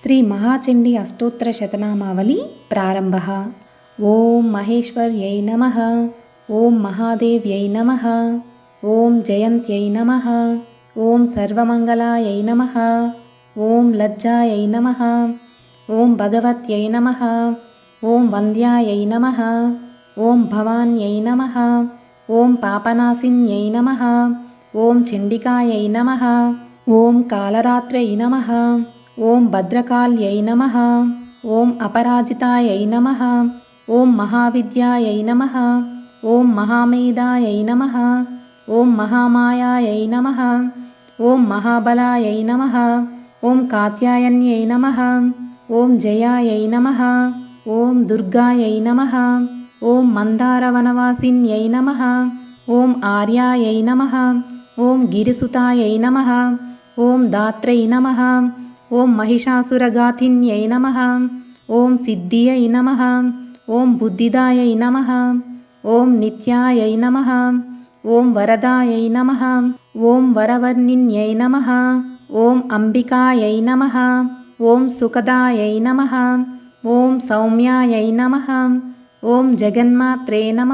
శ్రీ మహాచండీ అష్టోత్తర శతనామావళి ప్రారంభ ఓం మహేశ్వర్యై నమ ఓం మహాదేవ్యై నమ ఓం జయంత్యై నమ ఓం సర్వమంగళాయై నమ ఓం లజ్జాయై నమ ఓం భగవత్యై నమ ఓం వంద్యాయై నమ ఓం భవాన్యై నమ ఓం పాపనాశిన్యై నమ ఓం చండికాయై నమ ఓం కాలరాత్రై నమ ఓం భద్రకాళ్యై నమ ఓం అపరాజితాయై నమ ఓం మహావిద్యాయై నమ ఓం మహామేధాయై నమ ఓం మహామాయాయై నమ ఓం మహాబలాయై నమ ఓం కాత్యాయన్యై నమ ఓం జయాయై నమ ఓం దుర్గాయై నమ ఓం మందారవనవాసిన్యై నమ ఓం ఆర్యాయై నమ ఓం గిరిసుతాయై నమ ఓం దాత్రై నమ ఓం మహిషాసురగాథిన్యై నమ ఓం సిద్ధియై నమ ఓం బుద్ధిదాయై నమ ఓం నిత్యాయై నమ ఓం వరదాయై నమ ఓం వరవర్ణిన్యై నమ ఓం అంబికాయై నమ ఓం సుఖదాయై నమ ఓం సౌమ్యాయై నమ ఓం జగన్మాత్రే నమ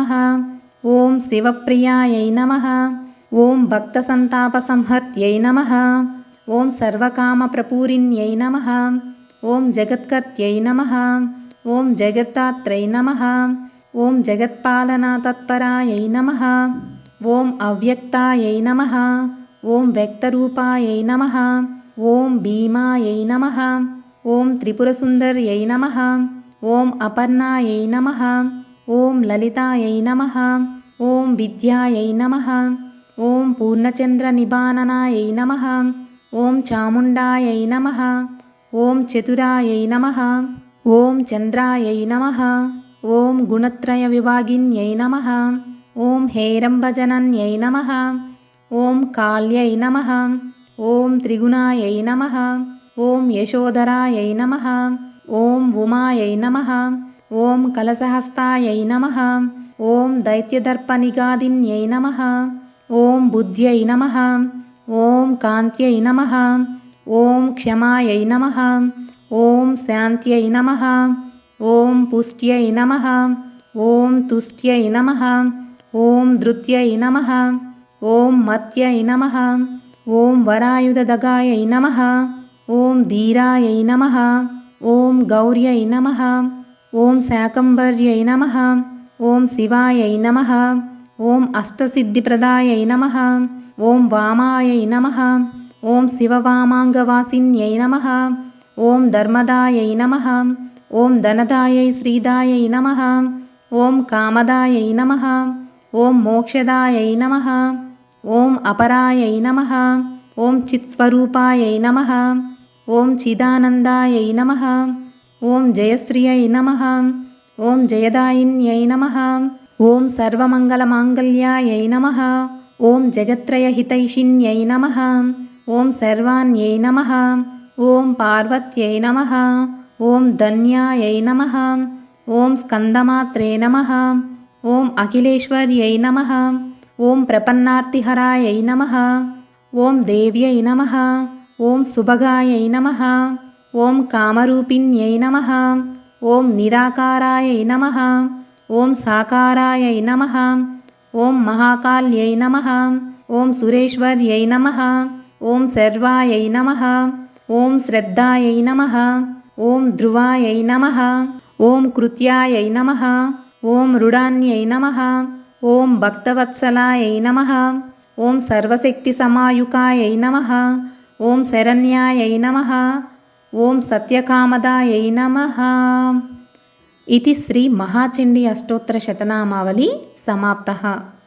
ఓం శివప్రియాయై నమ ఓం భక్తసంతాపసంహత్యై నమ ఓం సర్వకామప్రపూరిణ్యై నమ ఓం జగత్కర్త్యై నమ ఓం జగత్తాత్రై నమ ఓం జగత్పాలనాతత్పరాయై నమ ఓం అవ్యక్తాయై నమ ఓం వ్యక్తరూపాయై నమ ఓం భీమాయై నమ ఓం త్రిపురసుందర్యై నమ ఓం అపర్ణాయై నమ ఓం లలితాయై నమ ఓం విద్యాయై నమ ఓం పూర్ణచంద్రనిబాననాయై నమ ఓం చాముండాయై నమ ఓం చతురాయై నమ ఓం చంద్రాయై నమ ఓం గుణత్రయ విభాగిన్యై నమ ఓం హేరంభజనన్యై నమ ఓం కాళ్యై నమ ఓం త్రిగుణాయై నమ ఓం యశోధరాయై నమ ఓం ఉమాయై నమ ఓం కలసహస్తాయై నమ ఓం దైత్యదర్పనిగాదిన్యై నమ ఓం బుద్ధ్యై నమ ఓం కాంత్యై నమ ఓం క్షమాయై నమ ఓం శాంత్యై నమ ఓం పుష్ట్యై నమ ఓం తుష్ట్యై నమ ఓం ధృత్యై నమ ఓం మత్యై నమ ఓం వరాయుధదగాయై నమ ఓం ధీరాయై నమ ఓం గౌర్యై నమ ఓం శాకంబర్యై నమ ఓం శివాయై నమ ఓం అష్టసిద్ధిప్రదాయై నమ ఓం వామాయై నమ ఓం శివవామాంగవాసిన్యై నమ ఓం ధర్మదాయై నమ ఓం ధనదాయై శ్రీదాయై నమ ఓం కామదాయై నమ ఓం మోక్షదాయై నమ ఓం అపరాయై నమ ఓం చిత్స్వరూపాయై నమ ఓం చిదానందాయై నమ ఓం జయశ్రియై నమ ఓం జయదాయిన్యై నమ ఓం సర్వమంగళమాంగళ్యాయై నమ ఓం జగత్రయహితైషిణ్యై నమ ఓం సర్వాణ్యై నమ ఓం పార్వత్యై నమ ఓం ధన్యాయై నమ ఓం స్కందమాత్రే నమ ఓం అఖిలేశ్వర్యై నమ ఓం ప్రపన్నార్తిహరాయై నమ ఓం దేవ్యై నమ ఓం సుభగాయై నమ ఓం కామరూపిణ్యై నమ ఓం నిరాకారాయై నమ ఓం సాకారాయై నమ ఓం మహాకాల్యై నమ ఓం సురేశ్వర్యై నమ ఓం శర్వాయై నమ ఓం శ్రద్ధాయై నమ ఓం ధ్రువాయై నమ ఓం కృత్యాయై నమ ఓం రుడాన్యై నమ ఓం భక్తవత్సలాయై నమ ఓం సర్వశక్తి సమాయుకాయై నమ ఓం శరణ్యాయై నమ ఓం సత్యకామదాయై నమ ఇది శ్రీ మహాచండీ అష్టోత్తర శతనామావళి समाप्तः